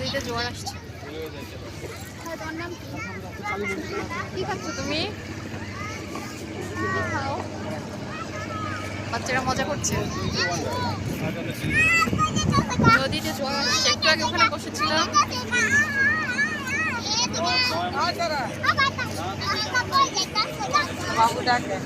নদীতে জোয়ার আসছে। হ্যাঁ, কি? কি খাচ্ছ তুমি? বাচ্চারা মজা করছে। নদীতে জোয়ার আসছে। একটু আগে ওখানে বসেছিলাম। বাবু ডাকে।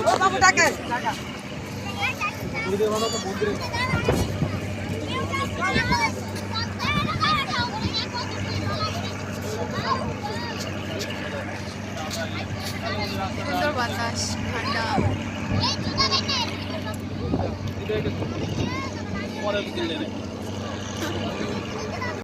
ও বাবু ডাকে। সুন্দর বাতাস ঠান্ডা। পরে